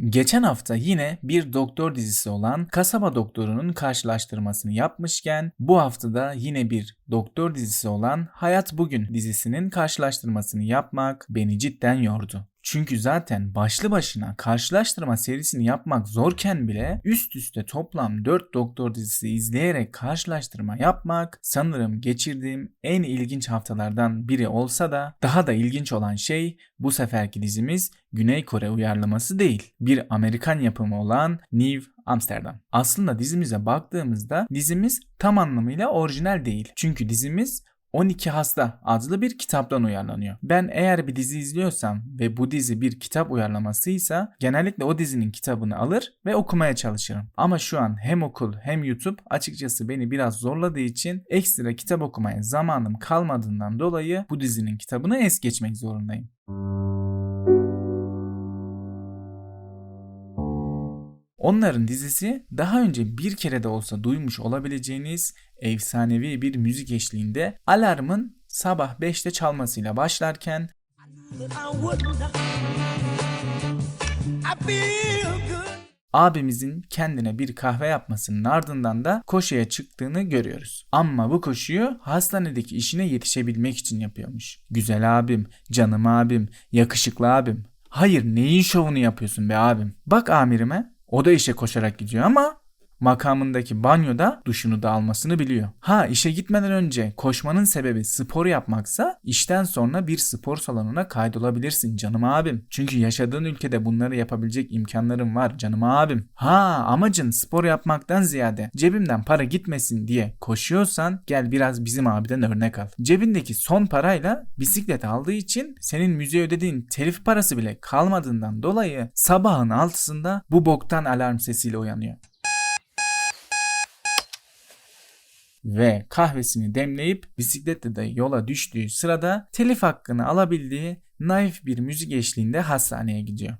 Geçen hafta yine bir doktor dizisi olan Kasaba Doktoru'nun karşılaştırmasını yapmışken bu hafta da yine bir doktor dizisi olan Hayat Bugün dizisinin karşılaştırmasını yapmak beni cidden yordu. Çünkü zaten başlı başına karşılaştırma serisini yapmak zorken bile üst üste toplam 4 doktor dizisi izleyerek karşılaştırma yapmak sanırım geçirdiğim en ilginç haftalardan biri olsa da daha da ilginç olan şey bu seferki dizimiz Güney Kore uyarlaması değil. Bir Amerikan yapımı olan New Amsterdam. Aslında dizimize baktığımızda dizimiz tam anlamıyla orijinal değil. Çünkü dizimiz 12 Hasta adlı bir kitaptan uyarlanıyor. Ben eğer bir dizi izliyorsam ve bu dizi bir kitap uyarlamasıysa genellikle o dizinin kitabını alır ve okumaya çalışırım. Ama şu an hem okul hem YouTube açıkçası beni biraz zorladığı için ekstra kitap okumaya zamanım kalmadığından dolayı bu dizinin kitabını es geçmek zorundayım. Onların dizisi daha önce bir kere de olsa duymuş olabileceğiniz efsanevi bir müzik eşliğinde alarmın sabah 5'te çalmasıyla başlarken abimizin kendine bir kahve yapmasının ardından da koşuya çıktığını görüyoruz. Ama bu koşuyu hastanedeki işine yetişebilmek için yapıyormuş. Güzel abim, canım abim, yakışıklı abim. Hayır neyin şovunu yapıyorsun be abim? Bak amirime o da işe koşarak gidiyor ama makamındaki banyoda duşunu da almasını biliyor. Ha işe gitmeden önce koşmanın sebebi spor yapmaksa işten sonra bir spor salonuna kaydolabilirsin canım abim. Çünkü yaşadığın ülkede bunları yapabilecek imkanların var canım abim. Ha amacın spor yapmaktan ziyade cebimden para gitmesin diye koşuyorsan gel biraz bizim abiden örnek al. Cebindeki son parayla bisiklet aldığı için senin müziğe ödediğin telif parası bile kalmadığından dolayı sabahın altısında bu boktan alarm sesiyle uyanıyor. Ve kahvesini demleyip bisikletle de yola düştüğü sırada telif hakkını alabildiği naif bir müzik eşliğinde hastaneye gidiyor.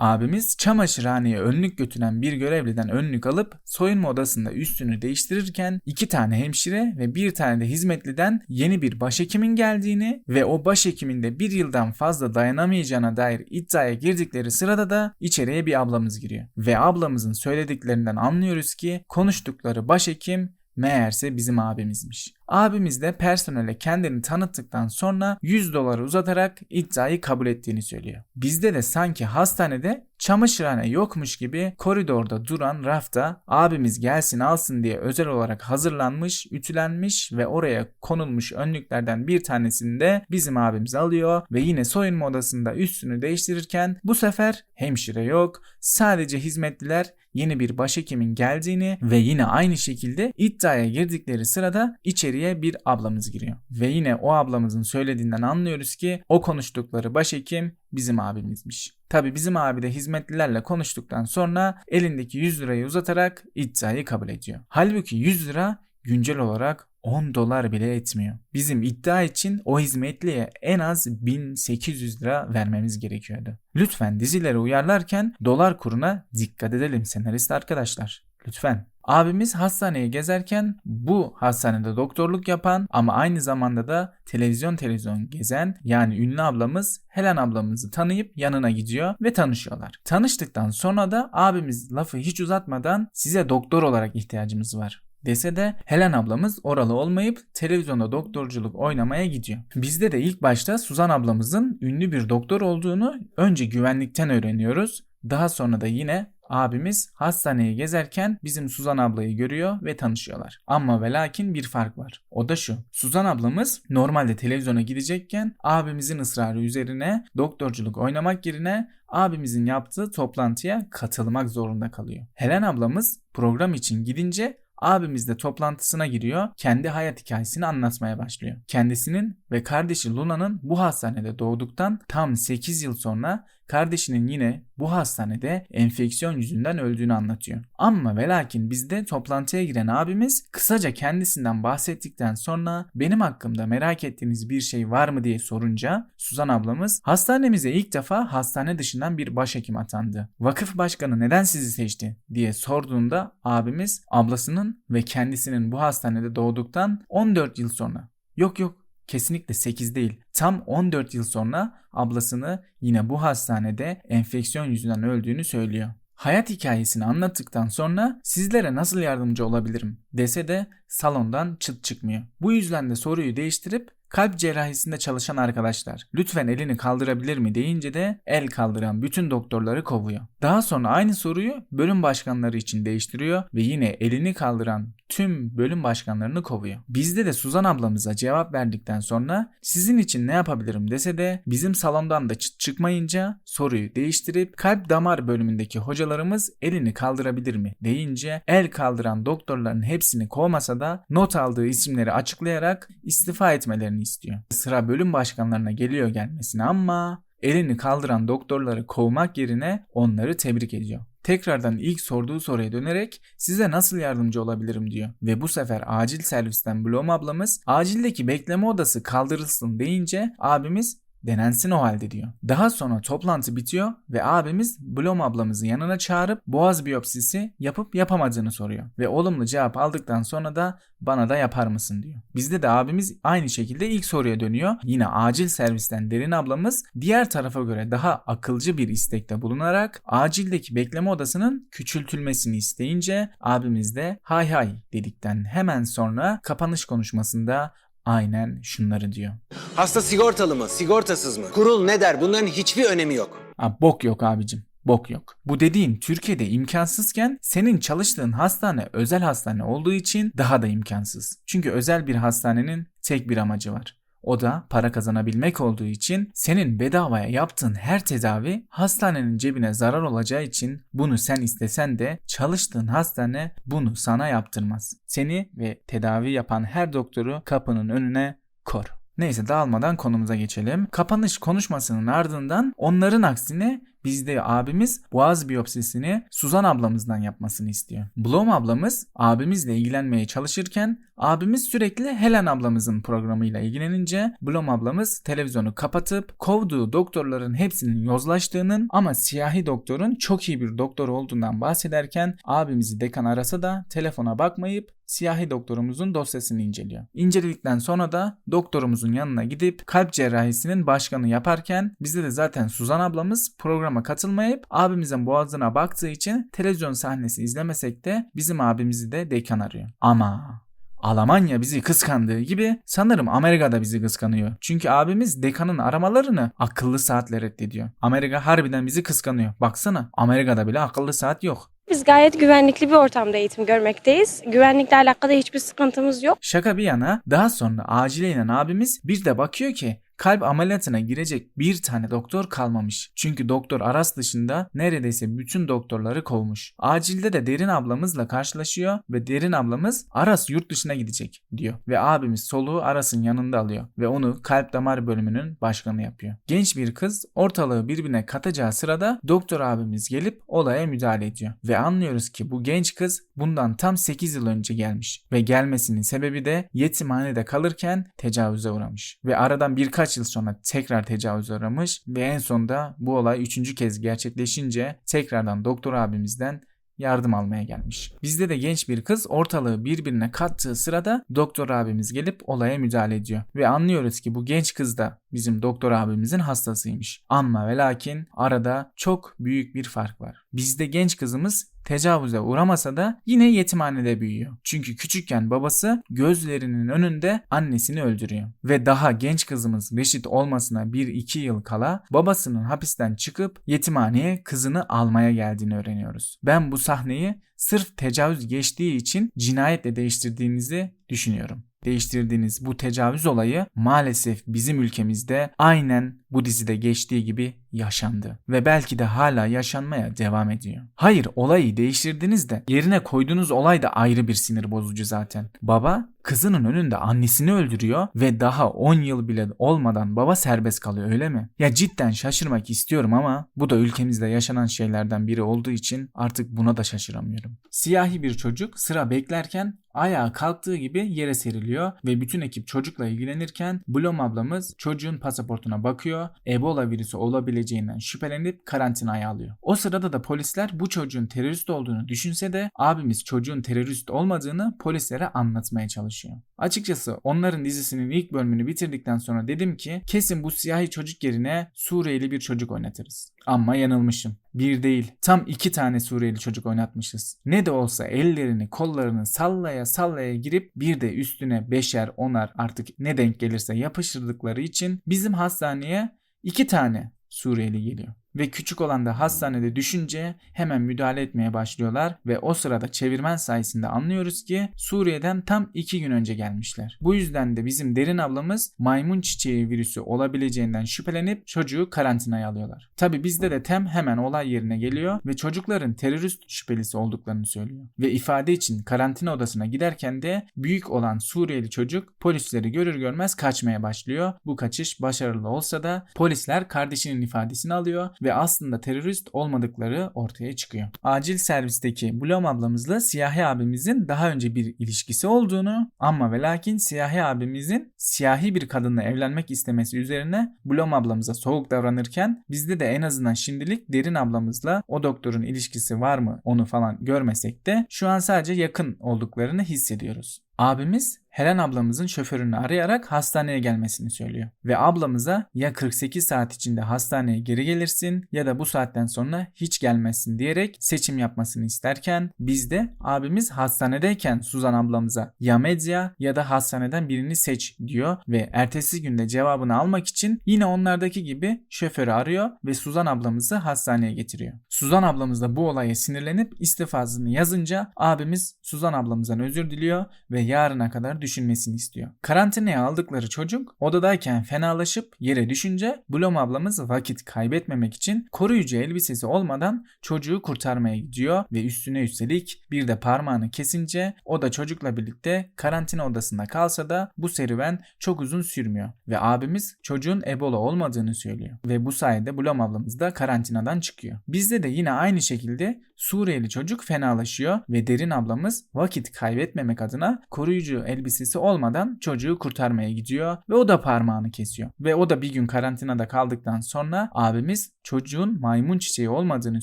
Abimiz çamaşırhaneye önlük götüren bir görevliden önlük alıp soyunma odasında üstünü değiştirirken iki tane hemşire ve bir tane de hizmetliden yeni bir başhekimin geldiğini ve o başhekimin de bir yıldan fazla dayanamayacağına dair iddiaya girdikleri sırada da içeriye bir ablamız giriyor. Ve ablamızın söylediklerinden anlıyoruz ki konuştukları başhekim meğerse bizim abimizmiş. Abimiz de personele kendini tanıttıktan sonra 100 doları uzatarak iddiayı kabul ettiğini söylüyor. Bizde de sanki hastanede çamaşırhane yokmuş gibi koridorda duran rafta abimiz gelsin alsın diye özel olarak hazırlanmış, ütülenmiş ve oraya konulmuş önlüklerden bir tanesini de bizim abimiz alıyor ve yine soyunma odasında üstünü değiştirirken bu sefer hemşire yok, sadece hizmetliler yeni bir başhekimin geldiğini ve yine aynı şekilde iddiaya girdikleri sırada içeriye bir ablamız giriyor. Ve yine o ablamızın söylediğinden anlıyoruz ki o konuştukları başhekim bizim abimizmiş. Tabi bizim abi de hizmetlilerle konuştuktan sonra elindeki 100 lirayı uzatarak iddiayı kabul ediyor. Halbuki 100 lira güncel olarak 10 dolar bile etmiyor. Bizim iddia için o hizmetliye en az 1800 lira vermemiz gerekiyordu. Lütfen dizileri uyarlarken dolar kuruna dikkat edelim senarist arkadaşlar. Lütfen. Abimiz hastaneye gezerken bu hastanede doktorluk yapan ama aynı zamanda da televizyon televizyon gezen yani ünlü ablamız Helen ablamızı tanıyıp yanına gidiyor ve tanışıyorlar. Tanıştıktan sonra da abimiz lafı hiç uzatmadan size doktor olarak ihtiyacımız var dese de Helen ablamız oralı olmayıp televizyonda doktorculuk oynamaya gidiyor. Bizde de ilk başta Suzan ablamızın ünlü bir doktor olduğunu önce güvenlikten öğreniyoruz. Daha sonra da yine abimiz hastaneye gezerken bizim Suzan ablayı görüyor ve tanışıyorlar. Ama ve lakin bir fark var. O da şu. Suzan ablamız normalde televizyona gidecekken abimizin ısrarı üzerine doktorculuk oynamak yerine abimizin yaptığı toplantıya katılmak zorunda kalıyor. Helen ablamız program için gidince Abimiz de toplantısına giriyor. Kendi hayat hikayesini anlatmaya başlıyor. Kendisinin ve kardeşi Luna'nın bu hastanede doğduktan tam 8 yıl sonra kardeşinin yine bu hastanede enfeksiyon yüzünden öldüğünü anlatıyor. Ama ve lakin bizde toplantıya giren abimiz kısaca kendisinden bahsettikten sonra benim hakkımda merak ettiğiniz bir şey var mı diye sorunca Suzan ablamız hastanemize ilk defa hastane dışından bir başhekim atandı. Vakıf başkanı neden sizi seçti diye sorduğunda abimiz ablasının ve kendisinin bu hastanede doğduktan 14 yıl sonra yok yok Kesinlikle 8 değil. Tam 14 yıl sonra ablasını yine bu hastanede enfeksiyon yüzünden öldüğünü söylüyor. Hayat hikayesini anlattıktan sonra sizlere nasıl yardımcı olabilirim dese de salondan çıt çıkmıyor. Bu yüzden de soruyu değiştirip kalp cerrahisinde çalışan arkadaşlar lütfen elini kaldırabilir mi deyince de el kaldıran bütün doktorları kovuyor. Daha sonra aynı soruyu bölüm başkanları için değiştiriyor ve yine elini kaldıran tüm bölüm başkanlarını kovuyor. Bizde de Suzan ablamıza cevap verdikten sonra sizin için ne yapabilirim dese de bizim salondan da çıt çıkmayınca soruyu değiştirip kalp damar bölümündeki hocalarımız elini kaldırabilir mi deyince el kaldıran doktorların hepsini kovmasa da not aldığı isimleri açıklayarak istifa etmelerini istiyor. Sıra bölüm başkanlarına geliyor gelmesine ama elini kaldıran doktorları kovmak yerine onları tebrik ediyor. Tekrardan ilk sorduğu soruya dönerek size nasıl yardımcı olabilirim diyor. Ve bu sefer acil servisten Blom ablamız acildeki bekleme odası kaldırılsın deyince abimiz denensin o halde diyor. Daha sonra toplantı bitiyor ve abimiz Blom ablamızı yanına çağırıp boğaz biyopsisi yapıp yapamadığını soruyor. Ve olumlu cevap aldıktan sonra da bana da yapar mısın diyor. Bizde de abimiz aynı şekilde ilk soruya dönüyor. Yine acil servisten Derin ablamız diğer tarafa göre daha akılcı bir istekte bulunarak acildeki bekleme odasının küçültülmesini isteyince abimiz de hay hay dedikten hemen sonra kapanış konuşmasında aynen şunları diyor. Hasta sigortalı mı, sigortasız mı? Kurul ne der? Bunların hiçbir önemi yok. Aa, bok yok abicim. Bok yok. Bu dediğin Türkiye'de imkansızken senin çalıştığın hastane özel hastane olduğu için daha da imkansız. Çünkü özel bir hastanenin tek bir amacı var. O da para kazanabilmek olduğu için senin bedavaya yaptığın her tedavi hastanenin cebine zarar olacağı için bunu sen istesen de çalıştığın hastane bunu sana yaptırmaz. Seni ve tedavi yapan her doktoru kapının önüne kor. Neyse dağılmadan konumuza geçelim. Kapanış konuşmasının ardından onların aksine bizde abimiz boğaz biyopsisini Suzan ablamızdan yapmasını istiyor. Blom ablamız abimizle ilgilenmeye çalışırken abimiz sürekli Helen ablamızın programıyla ilgilenince Blom ablamız televizyonu kapatıp kovduğu doktorların hepsinin yozlaştığının ama siyahi doktorun çok iyi bir doktor olduğundan bahsederken abimizi dekan arasa da telefona bakmayıp siyahi doktorumuzun dosyasını inceliyor. İnceledikten sonra da doktorumuzun yanına gidip kalp cerrahisinin başkanı yaparken bizde de zaten Suzan ablamız programa katılmayıp abimizin boğazına baktığı için televizyon sahnesi izlemesek de bizim abimizi de dekan arıyor. Ama Almanya bizi kıskandığı gibi sanırım Amerika da bizi kıskanıyor. Çünkü abimiz dekanın aramalarını akıllı saatle reddediyor. Amerika harbiden bizi kıskanıyor. Baksana Amerika'da bile akıllı saat yok. Biz gayet güvenlikli bir ortamda eğitim görmekteyiz. Güvenlikle alakalı hiçbir sıkıntımız yok. Şaka bir yana daha sonra acile inen abimiz bir de bakıyor ki kalp ameliyatına girecek bir tane doktor kalmamış. Çünkü doktor Aras dışında neredeyse bütün doktorları kovmuş. Acilde de Derin ablamızla karşılaşıyor ve Derin ablamız Aras yurt dışına gidecek diyor. Ve abimiz soluğu Aras'ın yanında alıyor ve onu kalp damar bölümünün başkanı yapıyor. Genç bir kız ortalığı birbirine katacağı sırada doktor abimiz gelip olaya müdahale ediyor. Ve anlıyoruz ki bu genç kız bundan tam 8 yıl önce gelmiş. Ve gelmesinin sebebi de yetimhanede kalırken tecavüze uğramış. Ve aradan birkaç yıl sonra tekrar tecavüze uğramış ve en sonunda bu olay üçüncü kez gerçekleşince tekrardan doktor abimizden yardım almaya gelmiş. Bizde de genç bir kız ortalığı birbirine kattığı sırada doktor abimiz gelip olaya müdahale ediyor. Ve anlıyoruz ki bu genç kız da bizim doktor abimizin hastasıymış. Ama ve lakin arada çok büyük bir fark var. Bizde genç kızımız tecavüze uğramasa da yine yetimhanede büyüyor. Çünkü küçükken babası gözlerinin önünde annesini öldürüyor. Ve daha genç kızımız Reşit olmasına 1-2 yıl kala babasının hapisten çıkıp yetimhaneye kızını almaya geldiğini öğreniyoruz. Ben bu sahneyi sırf tecavüz geçtiği için cinayetle değiştirdiğinizi düşünüyorum değiştirdiğiniz bu tecavüz olayı maalesef bizim ülkemizde aynen bu dizide geçtiği gibi yaşandı ve belki de hala yaşanmaya devam ediyor. Hayır olayı değiştirdiniz de yerine koyduğunuz olay da ayrı bir sinir bozucu zaten. Baba kızının önünde annesini öldürüyor ve daha 10 yıl bile olmadan baba serbest kalıyor öyle mi? Ya cidden şaşırmak istiyorum ama bu da ülkemizde yaşanan şeylerden biri olduğu için artık buna da şaşıramıyorum. Siyahi bir çocuk sıra beklerken ayağa kalktığı gibi yere seriliyor ve bütün ekip çocukla ilgilenirken Blom ablamız çocuğun pasaportuna bakıyor. Ebola virüsü olabileceğinden şüphelenip karantinaya alıyor. O sırada da polisler bu çocuğun terörist olduğunu düşünse de abimiz çocuğun terörist olmadığını polislere anlatmaya çalışıyor. Açıkçası onların dizisinin ilk bölümünü bitirdikten sonra dedim ki kesin bu siyahi çocuk yerine Suriyeli bir çocuk oynatırız. Ama yanılmışım. Bir değil, tam iki tane Suriyeli çocuk oynatmışız. Ne de olsa ellerini, kollarını sallaya sallaya girip bir de üstüne beşer, onar artık ne denk gelirse yapıştırdıkları için bizim hastaneye iki tane Suriyeli geliyor. Ve küçük olan da hastanede düşünce hemen müdahale etmeye başlıyorlar ve o sırada çevirmen sayesinde anlıyoruz ki Suriye'den tam 2 gün önce gelmişler. Bu yüzden de bizim Derin ablamız maymun çiçeği virüsü olabileceğinden şüphelenip çocuğu karantinaya alıyorlar. Tabi bizde de Tem hemen olay yerine geliyor ve çocukların terörist şüphelisi olduklarını söylüyor. Ve ifade için karantina odasına giderken de büyük olan Suriyeli çocuk polisleri görür görmez kaçmaya başlıyor. Bu kaçış başarılı olsa da polisler kardeşinin ifadesini alıyor ve aslında terörist olmadıkları ortaya çıkıyor. Acil servisteki Blom ablamızla Siyahi abimizin daha önce bir ilişkisi olduğunu ama ve lakin Siyahi abimizin siyahi bir kadınla evlenmek istemesi üzerine Blom ablamıza soğuk davranırken bizde de en azından şimdilik Derin ablamızla o doktorun ilişkisi var mı onu falan görmesek de şu an sadece yakın olduklarını hissediyoruz. Abimiz Helen ablamızın şoförünü arayarak hastaneye gelmesini söylüyor. Ve ablamıza ya 48 saat içinde hastaneye geri gelirsin ya da bu saatten sonra hiç gelmezsin diyerek seçim yapmasını isterken biz de abimiz hastanedeyken Suzan ablamıza ya medya ya da hastaneden birini seç diyor ve ertesi günde cevabını almak için yine onlardaki gibi şoförü arıyor ve Suzan ablamızı hastaneye getiriyor. Suzan ablamız da bu olaya sinirlenip istifasını yazınca abimiz Suzan ablamızdan özür diliyor ve yarına kadar düşünmesini istiyor. Karantinaya aldıkları çocuk odadayken fenalaşıp yere düşünce Blom ablamız vakit kaybetmemek için koruyucu elbisesi olmadan çocuğu kurtarmaya gidiyor ve üstüne üstelik bir de parmağını kesince o da çocukla birlikte karantina odasında kalsa da bu serüven çok uzun sürmüyor ve abimiz çocuğun Ebola olmadığını söylüyor ve bu sayede Blom ablamız da karantinadan çıkıyor. Bizde de yine aynı şekilde Suriyeli çocuk fenalaşıyor ve Derin ablamız vakit kaybetmemek adına koruyucu elbisesi olmadan çocuğu kurtarmaya gidiyor ve o da parmağını kesiyor. Ve o da bir gün karantinada kaldıktan sonra abimiz çocuğun maymun çiçeği olmadığını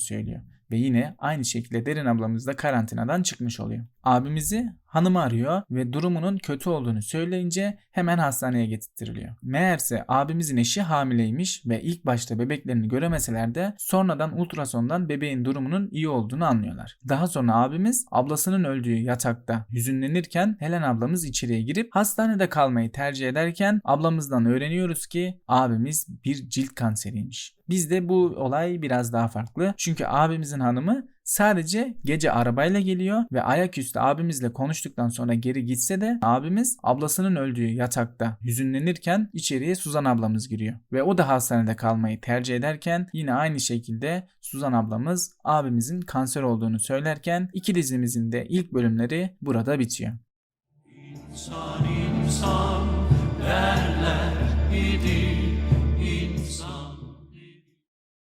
söylüyor. Ve yine aynı şekilde Derin ablamız da karantinadan çıkmış oluyor. Abimizi hanımı arıyor ve durumunun kötü olduğunu söyleyince hemen hastaneye getirtiliyor. Meğerse abimizin eşi hamileymiş ve ilk başta bebeklerini göremeseler de sonradan ultrasondan bebeğin durumunun iyi olduğunu anlıyorlar. Daha sonra abimiz ablasının öldüğü yatakta hüzünlenirken Helen ablamız içeriye girip hastanede kalmayı tercih ederken ablamızdan öğreniyoruz ki abimiz bir cilt kanseriymiş. Bizde bu olay biraz daha farklı. Çünkü abimizin hanımı sadece gece arabayla geliyor ve ayaküstü abimizle konuştuktan sonra geri gitse de abimiz ablasının öldüğü yatakta hüzünlenirken içeriye Suzan ablamız giriyor. Ve o da hastanede kalmayı tercih ederken yine aynı şekilde Suzan ablamız abimizin kanser olduğunu söylerken iki dizimizin de ilk bölümleri burada bitiyor. İnsan insan derler